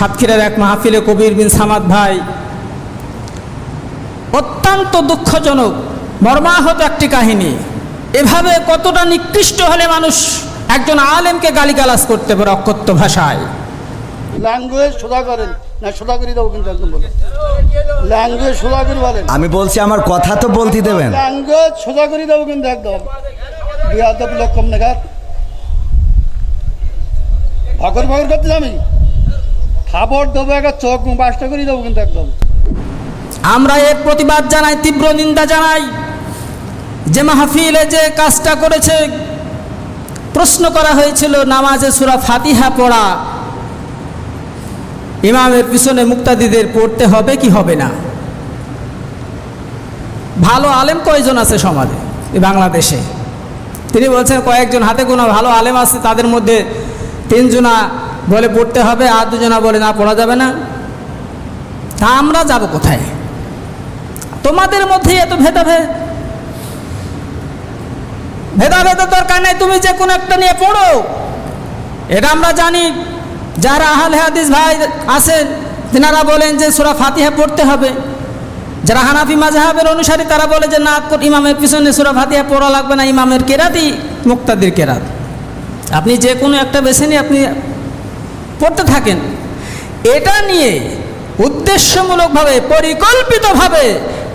সাতক্ষীরার এক মাহফিলে কবির বিন সামাদ ভাই অত্যন্ত দুঃখজনক মর্মাহত একটি কাহিনী। এভাবে কতটা নিকৃষ্ট হলে মানুষ একজন আলেমকে গালিগালাজ করতে পারে অকথ্য ভাষায়? ল্যাঙ্গুয়েজ সোজা করেন না সোজা করে দেবো কিন্তু একদম বলে। ল্যাঙ্গুয়েজ সোজা করে বলেন। আমি বলছি আমার কথা তো বলতে দেবেন। ল্যাঙ্গুয়েজ সোজা করে দেবো কিন্তু একদম। বিয়াদব ভগর ভগর করতে আমি খাবার দেবো একটা চোখ বাসটা করে দেবো কিন্তু একদম। আমরা এর প্রতিবাদ জানাই, তীব্র নিন্দা জানাই। যে মাহফিলে যে কাজটা করেছে, প্রশ্ন করা হয়েছিল, নামাজে সুরা ফাতিহা পড়া। ইমামের পিছনে মুক্তাদিদের পড়তে হবে কি হবে না? ভালো আলেম কয়জন আছে সমাজে বাংলাদেশে? তিনি বলছেন, কয়েকজন হাতে গোনা ভালো আলেম আছে, তাদের মধ্যে তিনজনা বলে পড়তে হবে, আর দুজনা বলে, না, পড়া যাবে না। তা আমরা যাব কোথায়? তোমাদের মধ্যে এত ভেদাভেদ? ভেদাভেদের দরকার নেই, তুমি যে কোনো একটা নিয়ে পড়ো। এটা আমরা জানি, যারা আহলে হাদিস ভাই আছেন, তেনারা বলেন যে সুরা ফাতিহা পড়তে হবে। যারা হানাফি মাজাহাবের অনুসারী, তারা বলে যে, না ইমামের পিছনে সুরা ফাতিহা পড়া লাগবে না, ইমামের কেরাতই মুক্তাদির কেরাত। আপনি যে কোনো একটা বেছে নিয়ে আপনি পড়তে থাকেন। এটা নিয়ে উদ্দেশ্যমূলকভাবে, পরিকল্পিতভাবে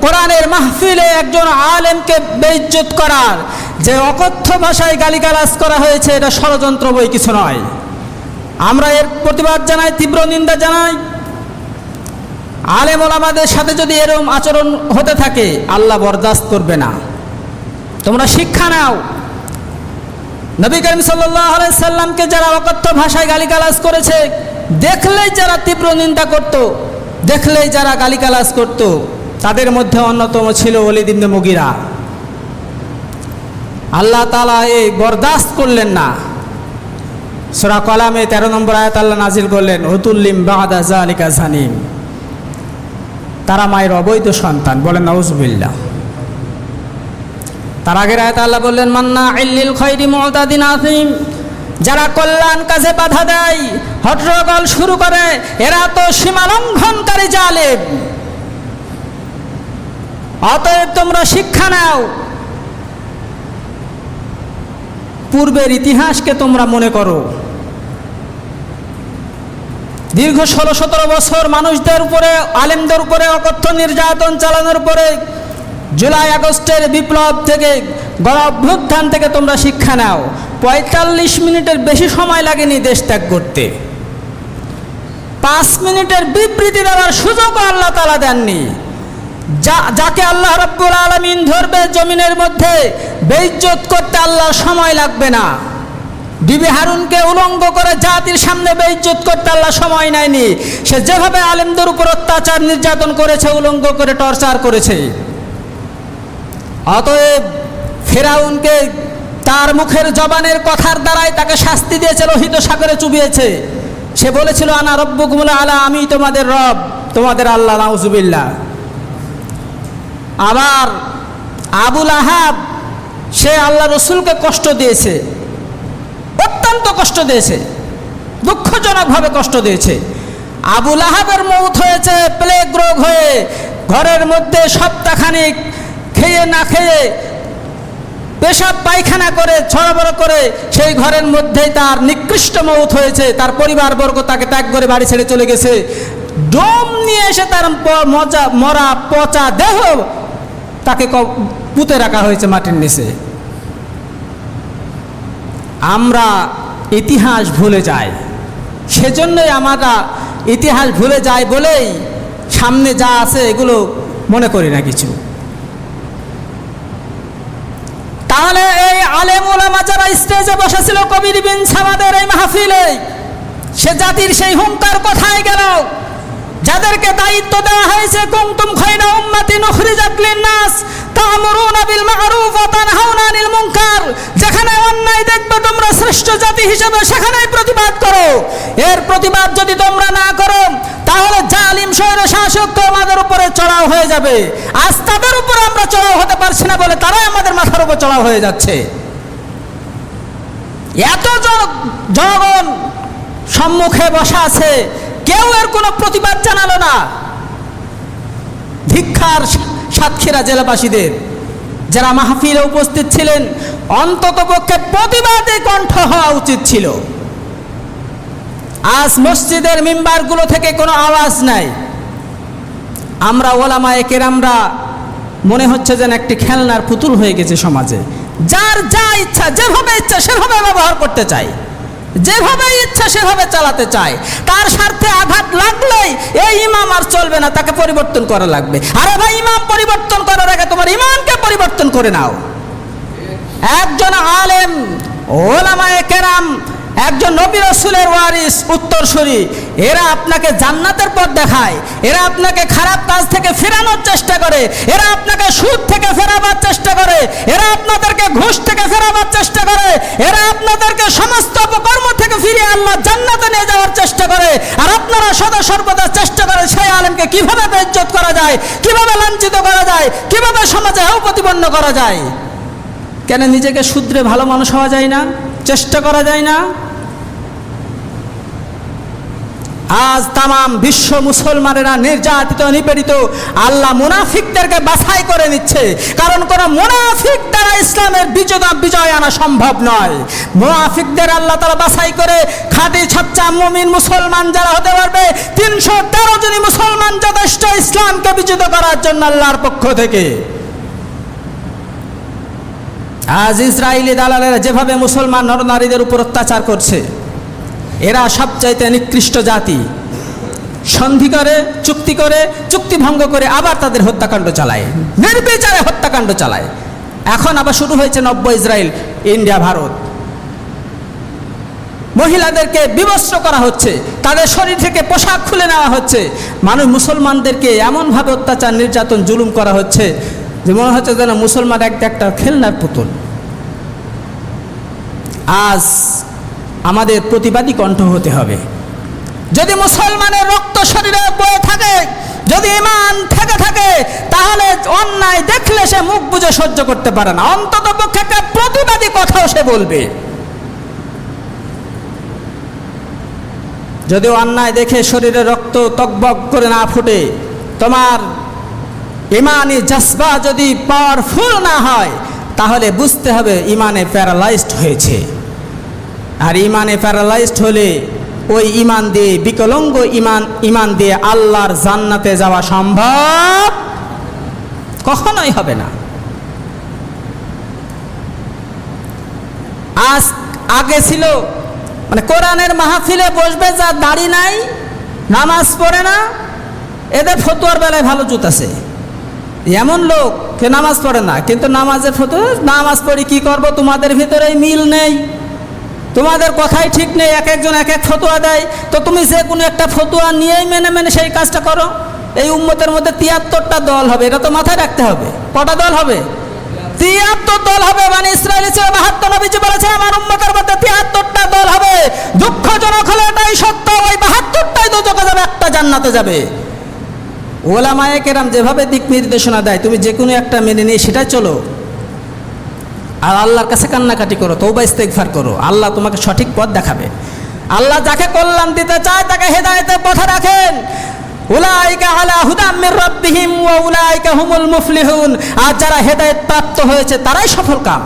কোরআনের মাহফিলে একজন আলেমকে বেইজ্জত করার যে অকথ্য ভাষায় গালিগালাজ করা হয়েছে, এটা ষড়যন্ত্র বই কিছু নয়। আমরা এর প্রতিবাদ জানাই, তীব্র নিন্দা জানাই। আলেম ওলামাদের সাথে যদি এরম আচরণ হতে থাকে, আল্লাহ বরদাস্ত করবে না। তোমরা শিক্ষা নাও। নবী করিম সাল্লামকে যারা অকথ্য ভাষায় গালিগালাজ করেছে, দেখলেই যারা তীব্র নিন্দা করত, দেখলেই যারা গালিগালাজ করত, তাদের মধ্যে অন্যতম ছিল অলিদ মুগিরা। আল্লাহ তালা এই বরদাস্ত করলেন না। সোরা কলামে তেরো নম্বর আয়াত আল্লাহ নাজিল করলেন হতুল্লিম বাহাদা জালিকা জানিম। তারা মায়ের অবৈধ সন্তান, বলেন নওজবিল্লা তার আগের আয়াত আল্লাহ বললেন, মান্না ইল্লিল খৈরি মুতাদিন আফিম যারা কল্যাণ কাজে বাধা দেয়, হট্টগোল শুরু করে, এরা তো সীমালঙ্ঘনকারী জালেম। অতএব তোমরা শিক্ষা নাও। পূর্বের ইতিহাসকে তোমরা মনে করো। দীর্ঘ ষোলো সতেরো বছর মানুষদের উপরে, আলেমদের উপরে, অকথ্য নির্যাতন চালানোর পরে জুলাই আগস্টের বিপ্লব থেকে গণ অভ্যুত্থান থেকে তোমরা শিক্ষা নাও। পঁয়তাল্লিশ মিনিটের বেশি সময় লাগেনি দেশ ত্যাগ করতে। পাঁচ মিনিটের বিবৃতি দেওয়ার সুযোগও আল্লাহ তালা দেননি। যাকে আল্লাহ রব্বুল আলমিন ধরবে জমিনের মধ্যে বেইজ্জত করতে আল্লাহ সময় লাগবে না। বিবি হারুনকে উলঙ্গ করে জাতির সামনে বেইজ্জত করতে আল্লাহ সময় নেয়নি। সে যেভাবে আলেমদের উপর অত্যাচার নির্যাতন করেছে, উলঙ্গ করে টর্চার করেছে। অতএব ফেরাউনকে তার মুখের জবানের কথার দ্বারাই তাকে শাস্তি দিয়েছে, লোহিত সাগরে চুবিয়েছে। সে বলেছিল, আনা রব্বকুমুল আলা, আমি তোমাদের রব, তোমাদের আল্লাহ, নাউজুবিল্লাহ। আবার আবুল আহাব, সে আল্লাহ রসুলকে কষ্ট দিয়েছে, অত্যন্ত কষ্ট দিয়েছে, দুঃখজনকভাবে কষ্ট দিয়েছে। আবুল আহাবের মৌত হয়েছে, প্লেগ রোগ হয়ে ঘরের মধ্যে সপ্তাহখানিক খেয়ে না খেয়ে পেশাব পায়খানা করে, ছড়াবড় করে সেই ঘরের মধ্যেই তার নিকৃষ্ট মৌত হয়েছে। তার পরিবারবর্গ তাকে ত্যাগ করে বাড়ি ছেড়ে চলে গেছে। ডোম নিয়ে এসে তার মজা, মরা পচা দেহ তাকে পুঁতে রাখা হয়েছে মাটির নিচে। আমরা ইতিহাস ভুলে যাই। সেজন্যই আমরা ইতিহাস ভুলে যাই বলেই সামনে যা আছে এগুলো মনে করি না কিছু তাহলে এই আলেম ওলামা যারা স্টেজে বসেছিল, কবির বিন সামাদের এই মাহফিলে, সে জাতির সেই হুঙ্কার কোথায় গেল? যাদেরকে দায়িত্ব দেওয়া হয়েছে কুমতুম খৈরা উম্মাতিন উখরিজাত লিন-নাস, তা'মুরুনা বিল মা'রুফ ওয়া তানহাউনা আনিল মুনকার, যেখানে অন্যায় দেখবে তোমরা শ্রেষ্ঠ জাতি হিসেবে সেখানেই প্রতিবাদ করো। এর প্রতিবাদ যদি তোমরা না করো, তাহলে জালিম, স্বৈর, শাসক তোমাদের উপরে চড়াও হয়ে যাবে। আজ তাদের উপরে আমরা চড়াও হতে পারছি না বলে তারাই আমাদের মাথার উপর চড়াও হয়ে যাচ্ছে। এত জন- জনগণ সম্মুখে বসা আছে, কেউ এর কোনো প্রতিবাদ জানালো না। ভিক্ষার সাতক্ষীরা জেলাবাসীদের যারা মাহফিলে উপস্থিত ছিলেন, অন্তত পক্ষে প্রতিবাদে কণ্ঠ হওয়া উচিত ছিল। আজ মসজিদের মেম্বারগুলো থেকে কোনো আওয়াজ নাই। আমরা ওলামায়ে কেরামরা, মনে হচ্ছে যেন একটি খেলনার পুতুল হয়ে গেছে সমাজে। যার যা ইচ্ছা যেভাবে ইচ্ছা সেভাবে ব্যবহার করতে চাই যেভাবে ইচ্ছা সেভাবে চালাতে চায়। তার স্বার্থে আঘাত লাগলেই এই ইমাম আর চলবে না, তাকে পরিবর্তন করা লাগবে। আরে ভাই, ইমাম পরিবর্তন করার আগে তোমার ইমানকে পরিবর্তন করে নাও। একজন আলেম, ওলামায়ে কেরাম, একজন নবী রসুলের ওয়ারিস, উত্তরসূরি, এরা আপনাকে জান্নাতের পথ দেখায়। এরা আপনাকে খারাপ কাজ থেকে ফেরানোর চেষ্টা করে। এরা আপনাকে সুদ থেকে ফেরাবার চেষ্টা করে। এরা আপনাদেরকে ঘুষ থেকে ফেরাবার চেষ্টা করে। এরা আপনাদেরকে সমস্ত অপকর্ম থেকে ফিরিয়ে আল্লাহ জান্নাতে নিয়ে যাওয়ার চেষ্টা করে। আর আপনারা সদা সর্বদা চেষ্টা করে সেই আলেমকে কীভাবে বেজ্জত করা যায়, কীভাবে লাঞ্ছিত করা যায়, কীভাবে সমাজে প্রতিপন্ন করা যায়। কেন নিজেকে সূত্রে ভালো মানুষ হওয়া যায় না? চেষ্টা করা যায় না? আজ তামাম বিশ্ব মুসলমানেরা নির্যাতিত, নিপীড়িত, আল্লাহ মুনাফিকদেরকে বাছাই করে নিচ্ছে। কারণ কোন মুনাফিক দ্বারা ইসলামের বিজয় বিজয় আনা সম্ভব নয়। মুনাফিকদের আল্লাহ তারা বাছাই করে খাঁটি ছাচ্চা মুমিন মুসলমান যারা হতে পারবে, তিনশো তেরো জনই মুসলমান যথেষ্ট ইসলামকে বিজিত করার জন্য আল্লাহর পক্ষ থেকে। আজ ইসরায়েলি দালালেরা যেভাবে মুসলমান নরনারীদের উপর অত্যাচার করছে এরা সবচাইতে নিকৃষ্ট জাতি। সন্ধি করে চুক্তি করে চুক্তি ভঙ্গ করে আবার তাদের হত্যাকাণ্ড চালায়। নির্বিচারে হত্যাকাণ্ড চালায়। এখন আবার শুরু হয়েছে নব্য ইসরায়েল ইন্ডিয়া, ভারত। মহিলাদেরকে বিবস্ত্র করা হচ্ছে। তাদের শরীর থেকে পোশাক খুলে নেওয়া হচ্ছে। মানুষ মুসলমানদেরকে এমনভাবে অত্যাচার, নির্যাতন, জুলুম করা হচ্ছে যে মনে হচ্ছে যেন মুসলমান একটা একটা খেলনার পুতুল। আজ আমাদের প্রতিবাদী কণ্ঠ হতে হবে। যদি মুসলমানের রক্ত শরীরে বয়ে থাকে, যদি ইমান থেকে থাকে, তাহলে অন্যায় দেখলে সে মুখ বুঝে সহ্য করতে পারে না। অন্তত পক্ষে একটা প্রতিবাদী কথাও সে বলবে। যদি অন্যায় দেখে শরীরে রক্ত তকবক করে না ফুটে, তোমার ইমানি জজবা যদি পাওয়ারফুল না হয়, তাহলে বুঝতে হবে ইমানে প্যারালাইজড হয়েছে। আর ইমানে প্যারালাইজড হলে ওই ইমান দিয়ে, বিকলঙ্গ ইমান ইমান দিয়ে আল্লাহর জান্নাতে যাওয়া সম্ভব? কখনোই হবে না। আজ আগে ছিল মানে কোরআনের মাহফিলে বসবে যা দাড়ি নাই, নামাজ পড়ে না, এদের ফতুয়ার বেলায় ভালো জুত আছে। এমন লোক, কে নামাজ পড়ে না, কিন্তু নামাজের ফতুয়া, নামাজ পড়ি কি করব? তোমাদের ভিতরে মিল নেই। তোমাদের কথাই ঠিক নেই, এক একজন এক এক ফতুয়া দেয়। তো তুমি যে কোনো একটা ফতুয়া নিয়েই মেনে মেনে সেই কাজটা করো। এই উম্মতের মধ্যে তিয়াত্তরটা দল হবে, এটা তো মাথায় রাখতে হবে। কটা দল হবে? তিয়াত্তর দল হবে মানে ইসরায়েল হিসেবে বাহাত্তর, নবীজি বলেছে আমার উম্মতের মধ্যে তিয়াত্তরটা দল হবে। দুঃখজনক হলে এটাই সত্য, ওই বাহাত্তরটাই তো চোখে যাবে, একটা জান্নাতে যাবে। ওলামায়ে কেরাম যেভাবে দিক নির্দেশনা দেয়, তুমি যে কোনো একটা মেনে নিয়ে সেটাই চলো। আর আল্লাহর কাছে কান্নাকাটি করো তৌবা ইস্তেগফার করো। আল্লাহ তোমাকে সঠিক পথ দেখাবে। আল্লাহ যাকে কল্যাণ দিতে চায়, তাকে হেদায়েতের পথে রাখেন। আর যারা হেদায়েত প্রাপ্ত হয়েছে, তারাই সফল কাম।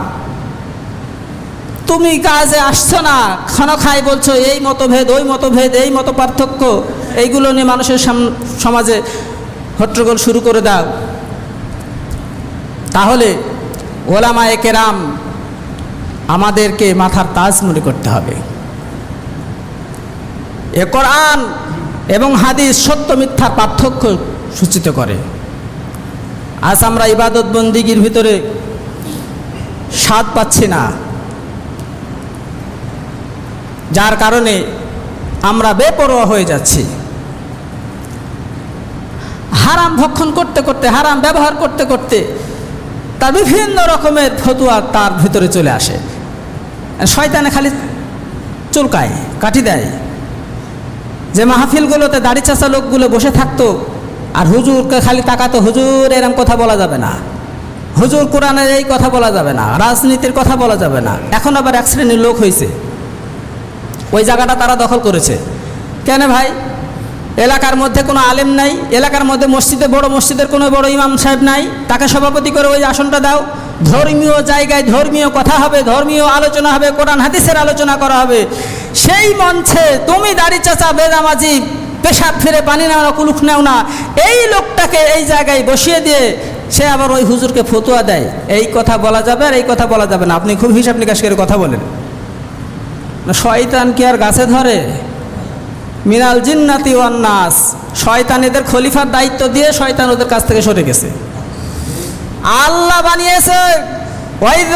তুমি কাজে আসছো না, খানা খাই বলছো, এই মতভেদ, ওই মতভেদ, এই মত পার্থক্য, এইগুলো নিয়ে মানুষের সমাজে হট্টগোল শুরু করে দাও। তাহলে ওলামায়ে কেরাম আমাদেরকে মাথার তাজ মনে করতে হবে। এ কোরআন এবং হাদিস সত্য মিথ্যার পার্থক্য সূচিত করে। আজ আমরা ইবাদত বন্দিগির ভিতরে স্বাদ পাচ্ছি না। যার কারণে আমরা বেপরোয়া হয়ে যাচ্ছি। হারাম ভক্ষণ করতে করতে, হারাম ব্যবহার করতে করতে তার বিভিন্ন রকমের ফতুয়া তার ভিতরে চলে আসে। শয়তানে খালি চুলকায় কাটি দেয়। যে মাহফিলগুলোতে দাড়ি চাষা লোকগুলো বসে থাকতো, আর হুজুরকে খালি তাকাতো, হুজুর, এরম কথা বলা যাবে না। হুজুর কোরআনের এই কথা বলা যাবে না, রাজনীতির কথা বলা যাবে না। এখন আবার এক শ্রেণির লোক হয়েছে ওই জায়গাটা তারা দখল করেছে। কেন ভাই? এলাকার মধ্যে কোনো আলেম নাই, এলাকার মধ্যে মসজিদে বড় মসজিদের কোনো বড় ইমাম সাহেব নাই, তাকে সভাপতি করে ওই আসনটা দাও। ধর্মীয় জায়গায় ধর্মীয় কথা হবে, ধর্মীয় আলোচনা হবে, কোরআন হাদিসের আলোচনা করা হবে। সেই মঞ্চে তুমি দাড়ি চাচা বেদামাজি পেশাব ফিরে পানি নাও না কুলুক নাও না। এই লোকটাকে এই জায়গায় বসিয়ে দিয়ে সে আবার ওই হুজুরকে ফতুয়া দেয়। এই কথা বলা যাবে আর এই কথা বলা যাবে না। আপনি খুব হিসাব নিকাশ করে কথা বলেন। শয়তান কি আর গাছে ধরে? মিনাল জিন্নাতি ওয়ান্নাস শয়তান এদের খলিফার দায়িত্ব দিয়ে শয়তান ওদের কাছ থেকে সরে গেছে। আল্লাহ বানিয়েছে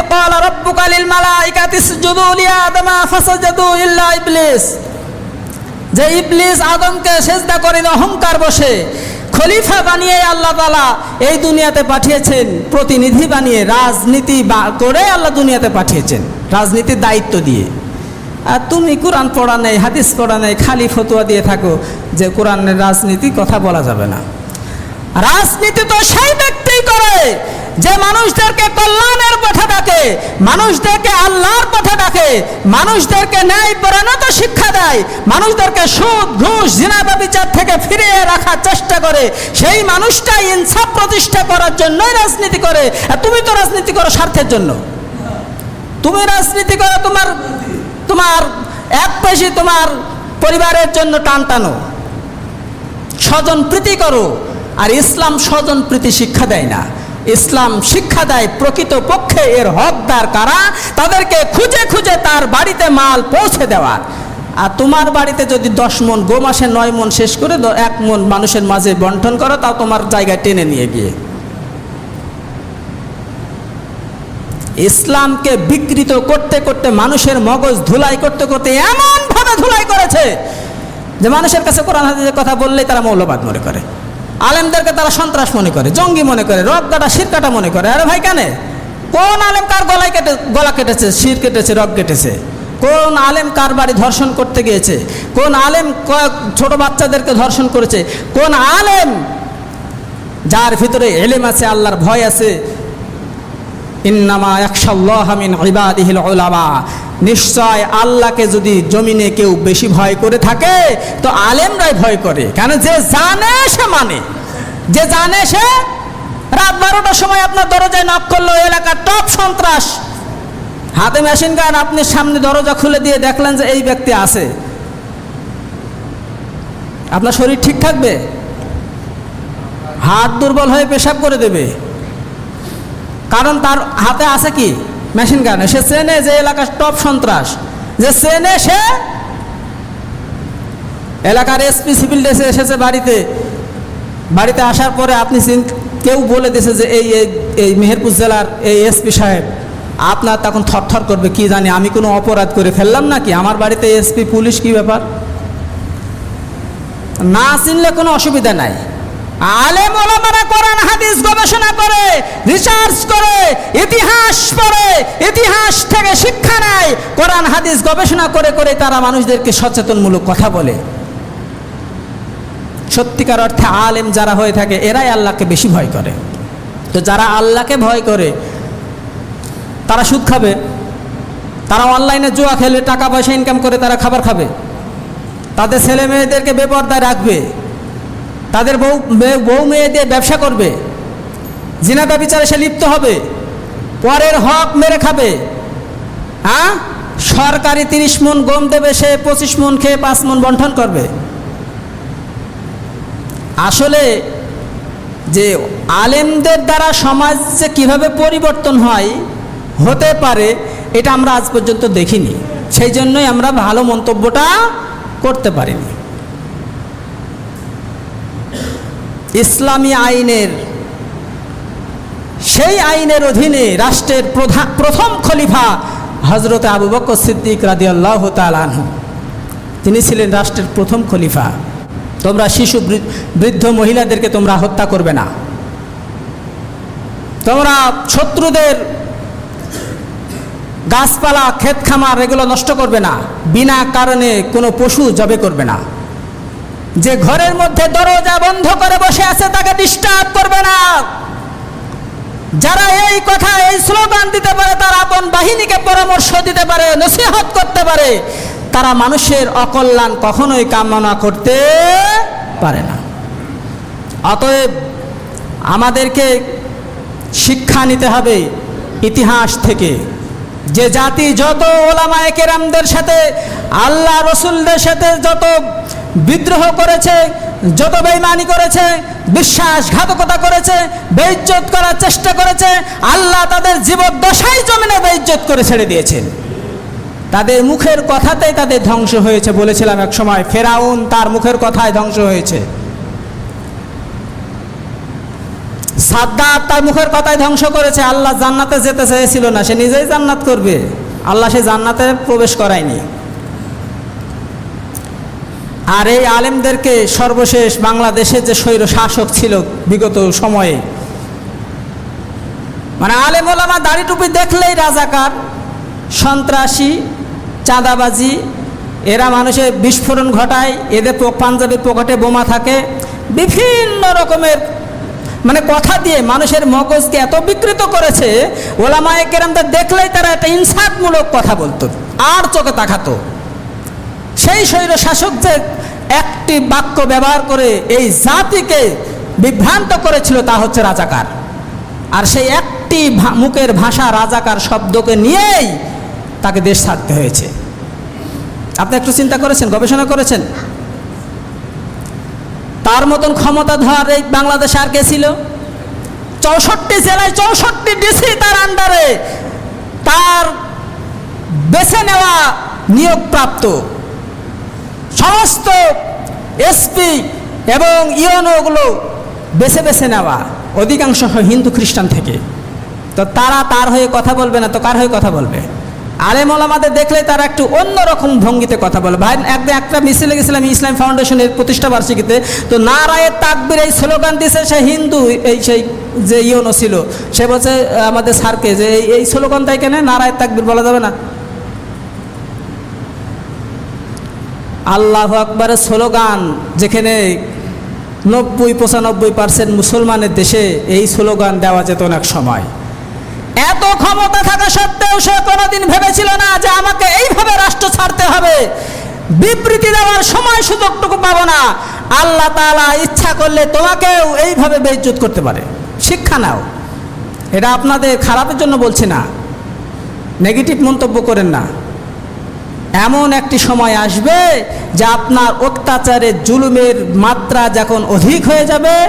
ক্বালা রাব্বুকা লিল মালাইকাতি ইসজুদু লিআদামা ফাসাজাদু ইল্লা ইবলিস। যে ইবলিস আদমকে সেজদা করেন অহংকার বসে, খলিফা বানিয়ে আল্লাহ তালা এই দুনিয়াতে পাঠিয়েছেন, প্রতিনিধি বানিয়ে, রাজনীতি বা- করে আল্লাহ দুনিয়াতে পাঠিয়েছেন, রাজনীতির দায়িত্ব দিয়ে। আর তুমি কোরআন পড়া নেই, হাদিস পড়া নেই, খালি ফতুয়া দিয়ে থাকো যে কোরআনের রাজনীতি কথা বলা যাবে না। রাজনীতি তো সেই ব্যক্তিই করে যে মানুষদেরকে কল্যাণের পথে ডাকে, মানুষদেরকে আল্লাহর পথে ডাকে, মানুষদেরকে ন্যায় পরাণত শিক্ষা দেয়, মানুষদেরকে সুদ, ঘুষ জিনাবা বিচার থেকে ফিরিয়ে রাখার চেষ্টা করে। সেই মানুষটাই ইনসাফ প্রতিষ্ঠা করার জন্যই রাজনীতি করে। আর তুমি তো রাজনীতি করো স্বার্থের জন্য। তুমি রাজনীতি করো তোমার তোমার এক পেশি তোমার পরিবারের জন্য টান টানো। স্বজন প্রীতি করো, আর ইসলাম স্বজন প্রীতি শিক্ষা দেয় না। ইসলাম শিক্ষা দেয় প্রকৃত পক্ষে এর হকদার কারা? তাদেরকে খুঁজে খুঁজে তার বাড়িতে মাল পৌঁছে দেওয়ার আর তোমার বাড়িতে যদি দশ মন, গো মাসে নয় মন শেষ করে এক মন মানুষের মাঝে বন্টন করো, তাও তোমার জায়গায় টেনে নিয়ে গিয়ে। ইসলামকে বিকৃত করতে করতে মানুষের মগজ ধুলাই করতে করতে এমন এমনভাবে ধুলাই করেছে যে মানুষের কাছে কোরআন হাদিসের কথা বললেই তারা মৌলবাদ মনে করে। আলেমদেরকে তারা সন্ত্রাস মনে করে, জঙ্গি মনে করে রক কাটা শির কাটা মনে করে। আরে ভাই, কেন? কোন আলেম কার গলায় কেটে, গলা কেটেছে, শির কেটেছে রক কেটেছে? কোন আলেম কার বাড়ি ধর্ষণ করতে গিয়েছে? কোন আলেম ছোট বাচ্চাদেরকে ধর্ষণ করেছে? কোন আলেম যার ভিতরে এলেম আছে, আল্লাহর ভয় আছে ইন্নামা একশাল্লাহ মিন ইবাদিহিল উলামা। নিশ্চয় আল্লাহকে যদি জমিনে কেউ বেশি ভয় করে থাকে, তো আলেমরাই ভয় করে। কেন? যে জানে সে মানে। যে জানে সে রাত বারোটার সময় আপনার দরজায় নক করল এলাকার টপ সন্ত্রাস। হাতে মেশিন গান আপনি সামনে দরজা খুলে দিয়ে দেখলেন যে এই ব্যক্তি আছে। আপনার শরীর ঠিক থাকবে? হাত দুর্বল হয়ে পেশাব করে দেবে। কারণ তার হাতে আছে কি? মেশিন গান সে চেনে যে এলাকার টপ সন্ত্রাস। যে চেনে সে এলাকার এসপি সিভিল ড্রেসে এসেছে বাড়িতে। বাড়িতে আসার পরে আপনি কেউ বলে দিয়েছে যে এই, এই- মেহেরপুর জেলার এই এসপি সাহেব, আপনার তখন থরথর করবে, কি জানি, আমি কোনো অপরাধ করে ফেললাম নাকি? আমার বাড়িতে এসপি পুলিশ কি ব্যাপার? না চিনলে কোনো অসুবিধা নাই। আলেম ওলামারা কোরআন, হাদিস গবেষণা করে রিসার্চ করে, ইতিহাস পড়ে, ইতিহাস থেকে শিক্ষা নেয়, কোরআন, হাদিস গবেষণা করে করে তারা মানুষদেরকে সচেতনমূলক কথা বলে। সত্যিকার অর্থে আলেম যারা হয়ে থাকে, এরাই আল্লাহকে বেশি ভয় করে। তো যারা আল্লাহকে ভয় করে, তারা সুদ খাবে। তারা অনলাইনে জুয়া খেলে টাকা পয়সা ইনকাম করে তারা খাবার খাবে। তাদের ছেলে মেয়েদেরকে বেপর্দায় রাখবে। তাদের বউ বউ মেয়ে দিয়ে ব্যবসা করবে। জিনাদা বিচারে সে লিপ্ত হবে। পরের হক মেরে খাবে। হ্যাঁ সরকারি তিরিশ মন গম দেবে, সে পঁচিশ মন খেয়ে পাঁচ মন বন্টন করবে। আসলে যে আলেমদের দ্বারা সমাজ যে কীভাবে পরিবর্তন হয়, হতে পারে, এটা আমরা আজ পর্যন্ত দেখিনি। সেই জন্যই আমরা ভালো মন্তব্যটা করতে পারিনি। ইসলামী আইনের, সেই আইনের অধীনে রাষ্ট্রের প্রধান প্রথম খলিফা হজরত আবু বকর সিদ্দিক রাদি আল্লাহ তালাহ তিনি ছিলেন রাষ্ট্রের প্রথম খলিফা। তোমরা শিশু বৃদ্ধ মহিলাদেরকে তোমরা হত্যা করবে না। তোমরা শত্রুদের গাছপালা ক্ষেত খামার এগুলো নষ্ট করবে না। বিনা কারণে কোনো পশু জবে করবে না। যে ঘরের মধ্যে দরজা বন্ধ করে বসে আছে, তাকে ডিস্টার্ব করবে না। যারা এই কথা, এই স্লোগান দিতে পারে, তারা আপন বাহিনীকে পরামর্শ দিতে পারে, নসিহত করতে পারে। তারা মানুষের অকল্যাণ কখনোই কামনা করতে পারে না। অতএব আমাদেরকে শিক্ষা নিতে হবে ইতিহাস থেকে। যে জাতি যত ওলামায়ে কেরামদের সাথে, আল্লাহ রসুলদের সাথে যত বিদ্রোহ করেছে, যত বেইমানি করেছে, বিশ্বাসঘাতকতা করেছে, বেইজ্জত করার চেষ্টা করেছে, আল্লাহ তাদের জীবদ্দশাই জমিনে বেইজ্জত করে ছেড়ে দিয়েছেন তাদের মুখের কথাতেই তাদের ধ্বংস হয়েছে বলেছিলাম এক সময়। ফেরাউন তার মুখের কথায় ধ্বংস হয়েছে। সাদ্দাত তার মুখের কথায় ধ্বংস করেছে। আল্লাহ জান্নাতে যেতে চেয়েছিল না, সে নিজেই জান্নাত করবে। আল্লাহ সে জান্নাতে প্রবেশ করায়নি। আর এই আলেমদেরকে সর্বশেষ বাংলাদেশের যে স্বৈর শাসক ছিল বিগত সময়ে। মানে আলেম ওলামা দাড়ি টুপি দেখলেই রাজাকার, সন্ত্রাসী, চাঁদাবাজি, এরা মানুষের বিস্ফোরণ ঘটায়, এদের পাঞ্জাবির পকেটে বোমা থাকে, বিভিন্ন রকমের মানে কথা দিয়ে মানুষের মগজকে এত বিকৃত করেছে, ওলামায়ে কেরামদের দেখলেই তারা একটা ইনসাফমূলক কথা বলতো, আর চোখে তাকাতো। সেই শৈর শাসক যে একটি বাক্য ব্যবহার করে এই জাতিকে বিভ্রান্ত করেছিল, তা হচ্ছে রাজাকার। আর সেই একটি মুখের ভাষা রাজাকার শব্দকে নিয়েই তাকে দেশ ছাড়তে হয়েছে। আপনি একটু চিন্তা করেছেন, গবেষণা করেছেন? তার মতন ক্ষমতা ধর এই বাংলাদেশে আর কে ছিল? চৌষট্টি জেলায় চৌষট্টি ডিসি তার আন্ডারে তার বেছে নেওয়া নিয়োগপ্রাপ্ত সমস্ত এসপি এবং ইয়নোগুলো বেছে বেছে নেওয়া অধিকাংশ হিন্দু খ্রিস্টান থেকে। তো তারা তার হয়ে কথা বলবে না, তো কার হয়ে কথা বলবে? আলেম ওলামাদের দেখলে তারা একটু অন্যরকম ভঙ্গিতে কথা বলে ভাই একদিন একটা মিছিলে গেছিলাম, ইসলাম ফাউন্ডেশনের প্রতিষ্ঠা বার্ষিকীতে, তো নারায়ের তাকবির এই স্লোগান দিয়েছে, সে হিন্দু, এই সেই যে ইয়নো ছিল, সে বলছে, আমাদের স্যারকে যে এই- স্লোগান তাই কেন নারায়ের তাকবির বলা যাবে না? আল্লাহ আকবরের স্লোগান যেখানে নব্বই পঁচানব্বই পার্সেন্ট মুসলমানের দেশে এই স্লোগান দেওয়া যেত এক সময়। এত ক্ষমতা থাকা সত্ত্বেও সে কোনোদিন ভেবেছিল না যে আমাকে এইভাবে রাষ্ট্র ছাড়তে হবে। বিবৃতি দেওয়ার সময় সুযোগটুকু পাবো না। আল্লাহ তাআলা ইচ্ছা করলে তোমাকেও এইভাবে বেইজ্জত করতে পারে। শিক্ষা নাও। এটা আপনাদের খারাপের জন্য বলছি না। নেগেটিভ মন্তব্য করেন না। এমন একটি সময় আসবে যে আপনার অত্যাচারের জুলুমের মাত্রা যখন অধিক হয়ে যাবে,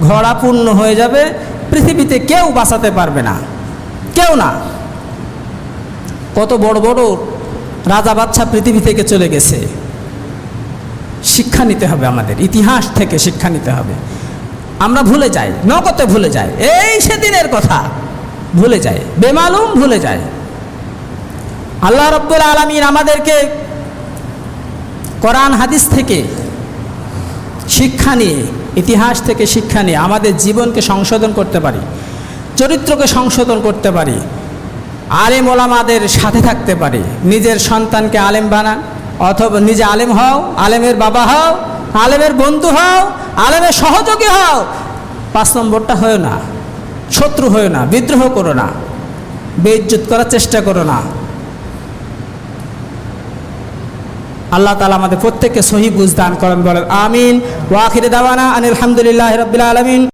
ঘোড়াপূর্ণ হয়ে যাবে, পৃথিবীতে কেউ বাঁচাতে পারবে না। কেউ না। কত বড় বড় রাজা বাচ্চা পৃথিবী থেকে চলে গেছে। শিক্ষা নিতে হবে আমাদের, ইতিহাস থেকে শিক্ষা নিতে হবে। আমরা ভুলে যাই নগতে ভুলে যাই, এই সেদিনের কথা ভুলে যাই, বেমালুম ভুলে যায় আল্লাহ রব্বুল আলমিন আমাদেরকে কোরআন, হাদিস থেকে শিক্ষা নিয়ে, ইতিহাস থেকে শিক্ষা নিয়ে আমাদের জীবনকে সংশোধন করতে পারি, চরিত্রকে সংশোধন করতে পারি, আলেম ওলামাদের সাথে থাকতে পারি, নিজের সন্তানকে আলেম বানান, অথবা নিজে আলেম হও, আলেমের বাবা হও, আলেমের বন্ধু হও, আলেমের সহযোগী হও। পাঁচ নম্বরটা হয়েও না, শত্রু হয়েও না, বিদ্রোহ করো না, বেইজ্জত করার চেষ্টা করো না। আল্লাহ তালা আমাদের প্রত্যেককে সহি বুঝ দান করেন, বলেন, আমিন। ওয়াখির দাওয়ানা আনিল আলহামদুলিল্লাহ রবিল আলমিন।